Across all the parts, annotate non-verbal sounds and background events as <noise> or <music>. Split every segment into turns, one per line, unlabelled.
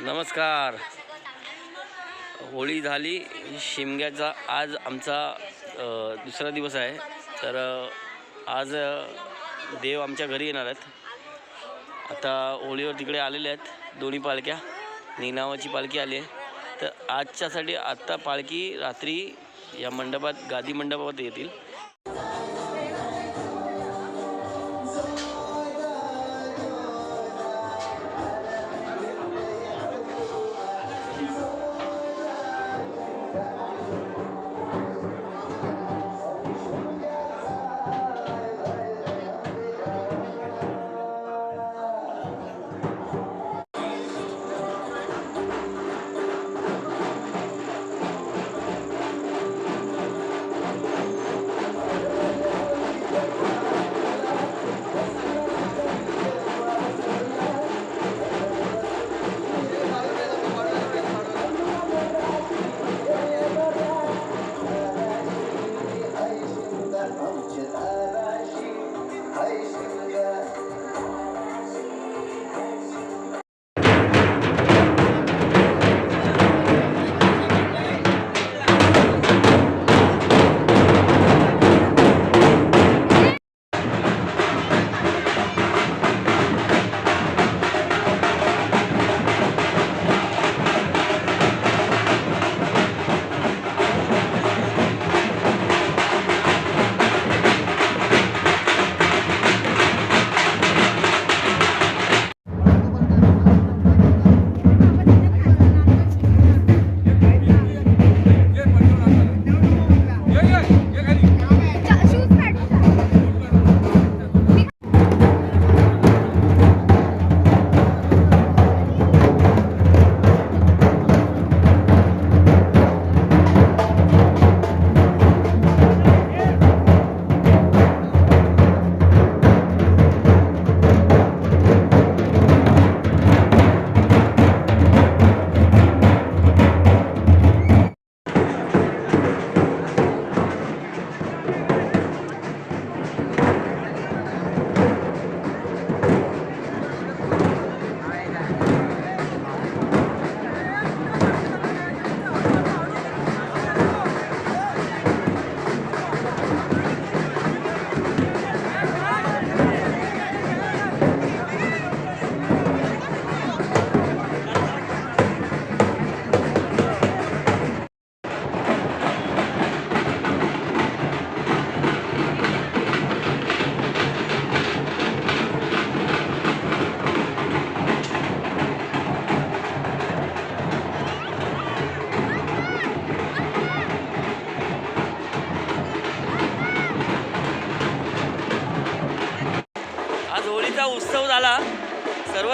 नमस्कार. होळी झाली. शिमग्याचा आज आमचा दुसरा दिवस आहे. तर आज देव आमच्या घरी येणार आहेत. आता होळीवर तिकडे आलेले आहेत दोन्ही पालख्या. निनावाची पालखी आली आहे. तर आजच्यासाठी आत्ता पालखी रात्री या मंडपात गादी मंडपात येतील.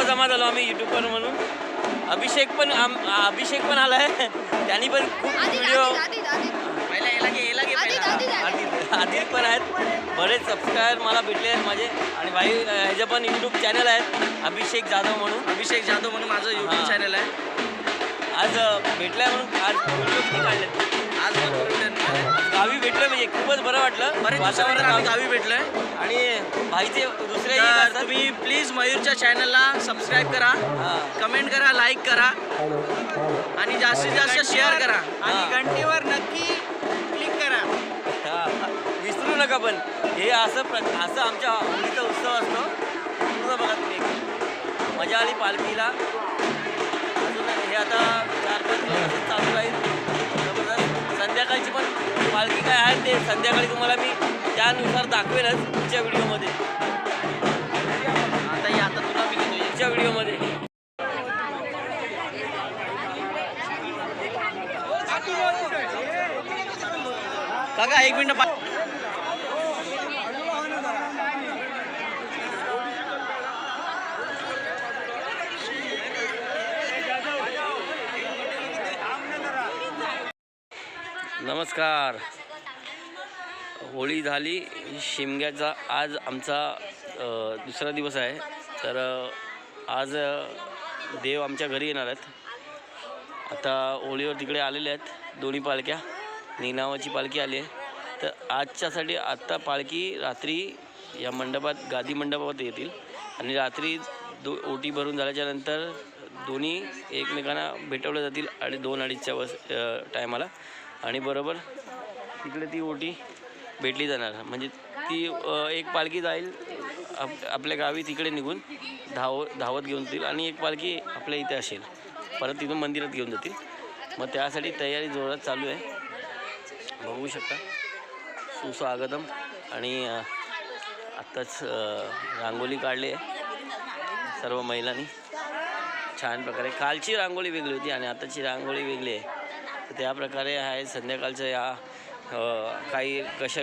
जमा झालो आम्ही युट्यूबवर म्हणून. अभिषेक पण आम अभिषेक पण आला आहे. त्यांनी पण खूप व्हिडिओ
आदित,
पण आहेत. बरेच सबस्क्रायबर मला भेटले आहेत माझे. आणि भाई ह्याचं पण यूट्यूब चॅनल आहे अभिषेक जाधव म्हणून.
अभिषेक जाधव म्हणून माझं. युट्यूब चॅनल आहे.
आज अ, भेटलाय म्हणून. आज व्हिडिओ किती काढले
आज झाले.
गावी भेटलं म्हणजे खूपच बरं वाटलं.
बरेच
वातावरण
आम्ही
गावी-
भेटलोय.
आणि भाईचे दुसरे
तर तुम्ही प्लीज मयूरच्या चॅनलला सबस्क्राईब करा. कमेंट करा लाईक करा. आणि जास्तीत जास्त शेअर करा.
आणि
घंटीवर नक्की क्लिक करा.
विसरू नका पण. हे असं प्र असं आमच्या होळीचा उत्सव असतो. पूर्ण बघा तुम्ही. मजा आली पालखीला. अजून हे आता चार पाच दिवस चालू राहील. जबरदस्त. संध्याकाळची पण पालखी काय आहे ते संध्याकाळी तुम्हाला मी त्यानुसार दाखवेलच पुढच्या व्हिडिओमध्ये.
आता ही आता तुला मी घेतो
पुढच्या व्हिडिओमध्ये.
काका एक मिनिट पा-
नमस्कार. होळी झाली शिमग्याचा आज आमचा दुसरा दिवस आहे. तर आज देव आमच्या घरी येणार आहेत. आता होळीवर तिकडे आलेले आहेत दोन्ही पालख्या. निनावाची पालखी आली आहे. तर आजच्यासाठी आत्ता पालखी रात्री या मंडपात गादी मंडपात येतील. आणि रात्री दो ओटी भरून झाल्याच्यानंतर दोन्ही एकमेकांना भेटवल्या जातील आणि दोन अडीचच्या वस टायमाला. आणि बरोबर तिकडे ती ओटी भेटली जाणार. म्हणजे ती एक पालखी जाईल आप आपल्या गावी तिकडे निघून धाव धावत घेऊन जातील आणि एक पालखी आपल्या इथे असेल. परत तिथून मंदिरात घेऊन जातील. मग त्यासाठी तयारी जोरात चालू आहे. बघू शकता. सुस्वागतम आणि आत्ताच रांगोली रांगोळी काढली आहे सर्व महिलांनी. छान प्रकारे. कालची रांगोळी वेगळी होती आणि आताची रांगोळी वेगळी आहे. त्या प्रकारे आहे. संध्याकाळचं या काही कशा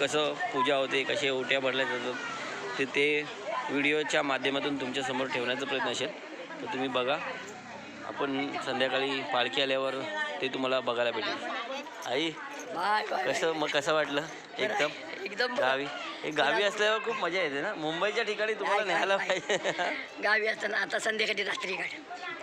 कसं पूजा होते कसे ओट्या भरल्या जातात ते ते व्हिडिओच्या माध्यमातून तुमच्यासमोर ठेवण्याचा प्रयत्न असेल तर तुम्ही बघा. आपण संध्याकाळी पालखी आल्यावर ते तुम्हाला बघायला भेटेल. आई कसं मग कसं वाटलं? एकदम?
एकदम
गावी? हे गावी असल्यावर खूप मजा येते ना? मुंबईच्या ठिकाणी तुम्हाला न्यायला पाहिजे.
गावी असताना आता संध्याकाळी रात्री गाठ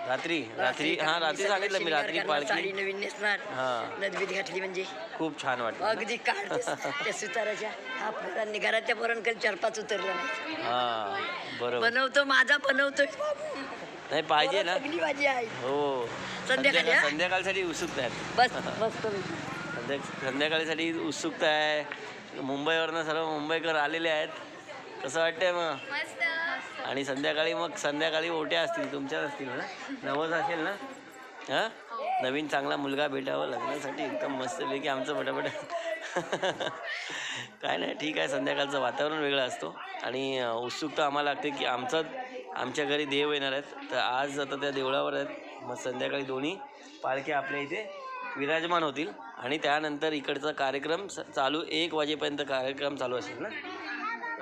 रात्री रात्री हां रात्री सांगितलं मी रात्री
साडी
पालखी.
नवीन नेसणार
हां.
नदवीत घातली म्हणजे.
खूप छान वाटलं.
अगदी काढतेस <laughs> त्या सुताराच्या हा पोरांनी घराच्या पोरांकडे चार पाच उतरलं नाही.
हां बरोबर.
बनवतो माझा बनवतोय
नाही पाहिजे ना.
सगळी माझी आहे
हो.
संध्याकाळी,
संध्याकाळ
हा?
संध्याकाळसाठी उत्सुकता आहे.
बस <laughs> बस तुम्ही
संध्या संध्याकाळीसाठी उत्सुकता आहे. मुंबईवरनं सर्व मुंबईकर आलेले आहेत. कसं वाटतंय मग? आणि संध्याकाळी मग संध्याकाळी ओट्या असतील तुमच्याच असतील ना? नवस असेल ना? हां? नवीन चांगला मुलगा भेटावा लग्नासाठी. एकदम मस्तपैकी आमचं पटापट. काय नाही ठीक आहे. संध्याकाळचं वातावरण वेगळं असतो. आणि उत्सुकता आम्हाला लागते की आमचं आमच्या घरी देव येणार आहेत. तर आज आता त्या देवळावर आहेत. मग संध्याकाळी दोन्ही पालख्या आपल्या इथे विराजमान होतील. आणि त्यानंतर इकडचा कार्यक्रम चालू एक वाजेपर्यंत कार्यक्रम चालू असेल ना?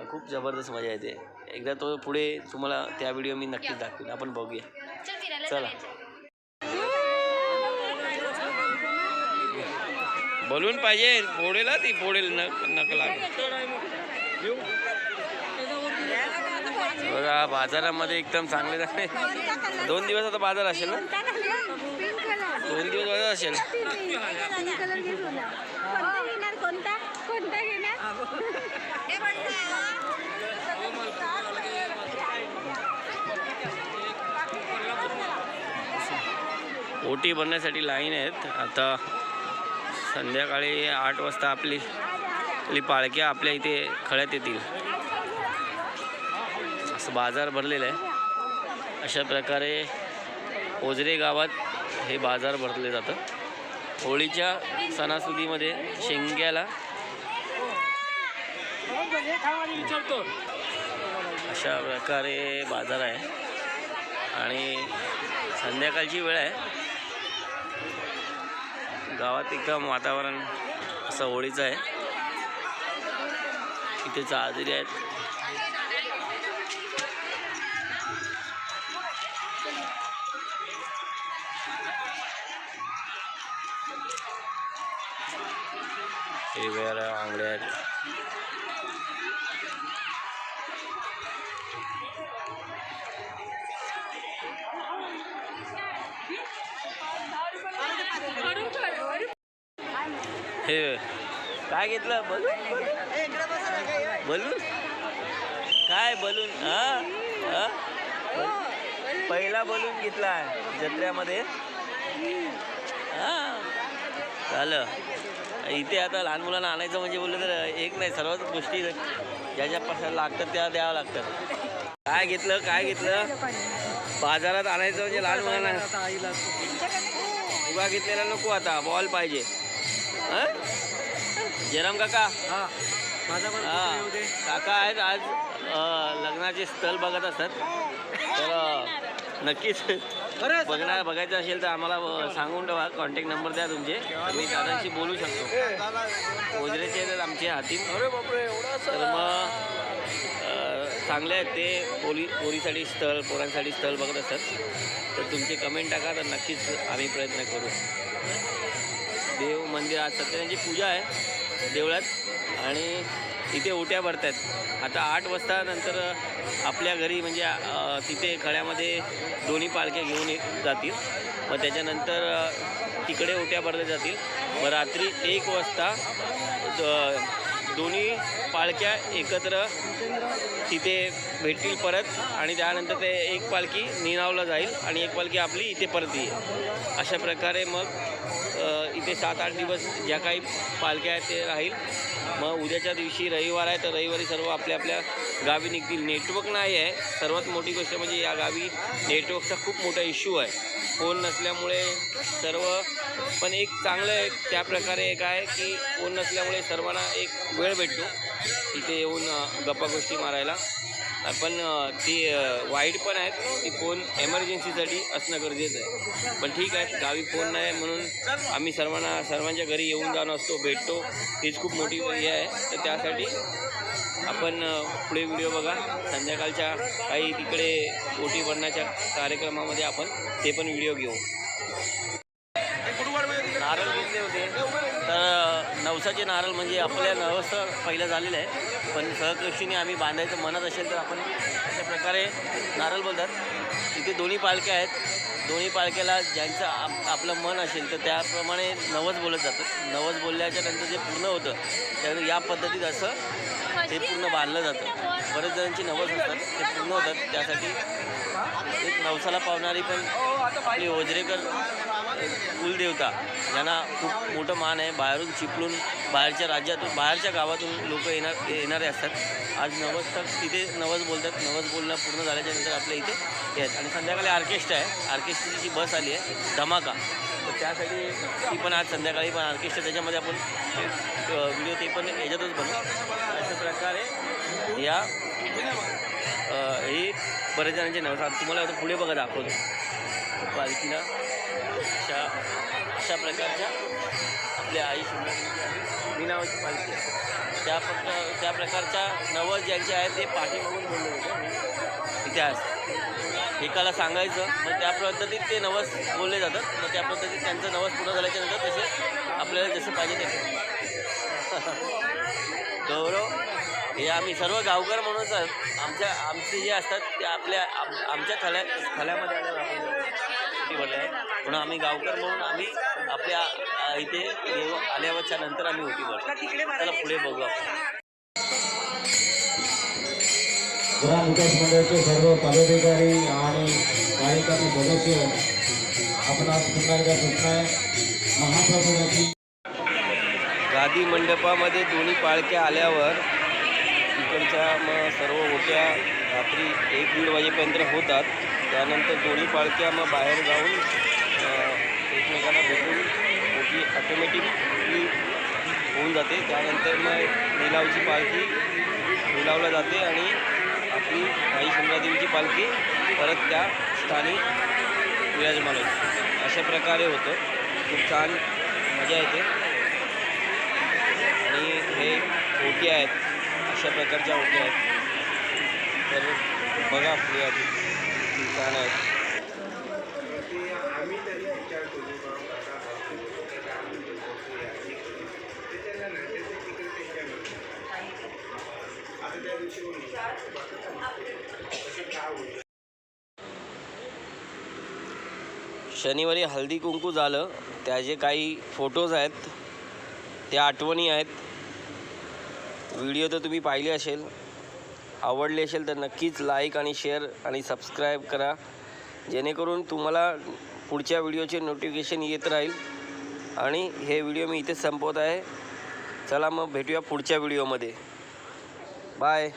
खूप जबरदस्त मजा येते. एकदा तो पुढे तुम्हाला त्या व्हिडिओ मी नक्कीच दाखवेन. आपण बघूया. चला बोलून पाहिजे. फोडेला ती फोडेल न नकला बघा बाजारामध्ये एकदम चांगले चांगले दोन दिवस आता बाजार असेल ना? दोन दिवस बाजार असेल.
कोणता घेणार कोणता कोणता घेणार
ओटी भरण्यासाठी लाईन आहेत. आता संध्याकाळी आठ वाजता आपली आपली पाळक्या आपल्या इथे खळ्यात येतील. असं बाजार भरलेलं आहे. अशा प्रकारे ओजरे गावात हे बाजार भरले जातं होळीच्या सणासुदीमध्ये शेंग्याला अशा प्रकारे बाजार आहे. आणि संध्याकाळची वेळ आहे. गावात एकदम वातावरण असं होळीचं आहे. इथे चादरी आहेत. हिरव्या आंगड्या आहेत. हे काय घेतलं? बलून? बलून? काय बलून? हा? पहिला बलून घेतला जत्र्यामध्ये. हा? झालं इथे आता लहान मुलांना आणायचं म्हणजे बोललं तर एक नाही सर्वच गोष्टी ज्या ज्या लागतात त्या द्याव्या लागतात. काय घेतलं? काय घेतलं? बाजारात आणायचं म्हणजे लहान मुलांना. उभा घेतलेला नको आता बॉल पाहिजे. जयराम काका. हा काका आहेत आज अ, लग्नाचे स्थळ बघत असतात. तर अ, नक्कीच बघणार बघायचं असेल तर आम्हाला अ, सांगून ठेवा. कॉन्टॅक्ट नंबर द्या तुमचे. तर मी दादांशी बोलू शकतो. ओझरेचे आहेत आमचे हातीम तर मग अ, चांगले आहेत ते. पोली पोरीसाठी स्थळ पोरांसाठी स्थळ बघत असतात. तर तुमचे कमेंट टाका तर नक्कीच आम्ही प्रयत्न करू. मंदिर आज सत्यनारायणची पूजा आहे देवळात आणि इथे ओट्या भरत आहेत आता आठ वाजता नंतर आपल्या घरी म्हणजे तिथे खळ्यामध्ये दोन्ही पालख्या घेऊन जातील. मग त्याच्यानंतर तिकडे ओट्या भरल्या जातील. मग रात्री एक वाजता दोन्ही पालख्या एकत्र तिथे भेटतील परत आणि त्यानंतर ते एक पालखी निनावला जाईल आणि एक पालखी आपली इथे परत येईल. अशा प्रकारे मग इथे सात आठ दिवस ज्या काही पालख्या आहेत ते राहील. मग उद्याच्या दिवशी रविवार आहे तर रविवारी सर्व आपल्या आपल्या गावी निघतील. नेटवर्क नाही आहे. सर्वात मोठी गोष्ट म्हणजे या गावी नेटवर्कचा खूप मोठा इश्यू आहे. फोन नसल्यामुळे सर्व पण एक चांगलं एक त्या प्रकारे एक आहे की फोन नसल्यामुळे सर्वांना एक वेळ भेटतो इथे येऊन गप्पागोष्टी मारायला. पण ती वाईट पण आहेत ती फोन एमर्जन्सीसाठी असणं गरजेचं आहे. पण ठीक आहे गावी फोन नाही म्हणून आम्ही सर्वांना सर्वांच्या घरी येऊन जाणं असतो भेटतो. हीच खूप मोठी हे आहे. तर त्यासाठी आपण पुढे व्हिडिओ बघा. संध्याकाळच्या काही तिकडे ओटी भरण्याच्या कार्यक्रमामध्ये आपण ते पण व्हिडिओ घेऊ. नारळ घेतले होते. तर नवसाचे नारळ म्हणजे आपल्या नवस पहिलं झालेलं आहे. पण सहकृषीने आम्ही बांधायचं मनात असेल तर आपण अशा प्रकारे नारळ बोलतात. इथे दोन्ही पालख्या आहेत. दोन्ही पालख्याला ज्यांचं आप आपलं मन असेल तर त्याप्रमाणे नवस बोलत जातं नवस बोलल्याच्या नंतर जे पूर्ण होतं त्या या पद्धतीत असं ते पूर्ण बांधलं जातं. बरेच जणांची नवस असतात ते पूर्ण होतात. त्यासाठी एक नवसाला पावणारी पण आपली ओजरेकर कुलदेवता यांना खूप मोठं मान आहे. बाहेरून चिपळून बाहेरच्या राज्यातून बाहेरच्या गावातून लोक येणार येणारे असतात. आज नवस तर तिथे नवस बोलतात. नवस बोलणं पूर्ण झाल्याच्यानंतर आपल्या इथे येत आणि संध्याकाळी ऑर्केस्ट्रा आहे. ऑर्केस्ट्राची बस आली आहे धमाका. त्यासाठी ती पण आज संध्याकाळी पण ऑर्केस्ट्रा त्याच्यामध्ये आपण व्हिडिओ ते पण याच्यातच बनवू. अशा प्रकारे या ही हे बरेच जणांचे नवस तुम्हाला आता पुढे बघा दाखवतो. पालखीला अशा अशा प्रकारच्या आपल्या आई सुंदर नावाची पालखी आहे. त्या प्रकार त्या प्रकारच्या नवस ज्यांचे आहेत ते पाठीमागून बोलले होते इतिहास. एकाला सांगायचं मग त्या पद्धतीत ते नवस बोलले जातात. मग त्या पद्धतीत त्यांचं नवस पूर्ण झाल्याच्यानंतर तसे आपल्याला जसं पाहिजे ते. <laughs> गौरव हे आम्ही सर्व गावकर म्हणून सर आमच्या आमचे जे असतात ते आपल्या आम आमच्या थल्या थल्यामध्ये आल्यावर आपण आहे म्हणून आम्ही गावकर म्हणून आम्ही आपल्या इथे देव आल्यावरच्या नंतर आम्ही होती भरतो त्याला पुढे बघू आपण.
ग्राम विकास मंडळाचे सर्व पदाधिकारी आणि कार्यकारी सदस्य आपणास पुन्हा एकदा सूचना महाप्रभूची
गादी मंडपामध्ये दोन्ही पाळक्या आल्यावर इकडच्या मग सर्व होत्या रात्री एक दीड वाजेपर्यंत होतात. त्यानंतर दोन्ही पाळक्या मग बाहेर जाऊन एकमेकांना भेटून मोठी ऑटोमॅटिकली होऊन जाते. त्यानंतर मग निलावची पालखी निलावला जाते आणि आपली आई सुंदरादेवीची पालखी परत त्या स्थानी विराजमान होते अशा प्रकारे होतं. खूप छान मजा येते. आणि हे ओटी आहेत. अशा प्रकारच्या ओटी आहेत. तर बघा आपली आधी. छान आहेत. शनिवारी हल्दी कुंकू झालं. त्याचे काही फोटोज आहेत. त्या आठवणी आहेत. व्हिडिओ तर तुम्ही पाहिले असेल. आवडले असेल तर नक्कीच लाईक आणि शेअर आणि सबस्क्राईब करा. जेणेकरून तुम्हाला पुढच्या व्हिडिओचे नोटिफिकेशन येत राहील. आणि हे व्हिडिओ मी इथेच संपवत आहे. चला मग भेटूया पुढच्या व्हिडिओमध्ये बाय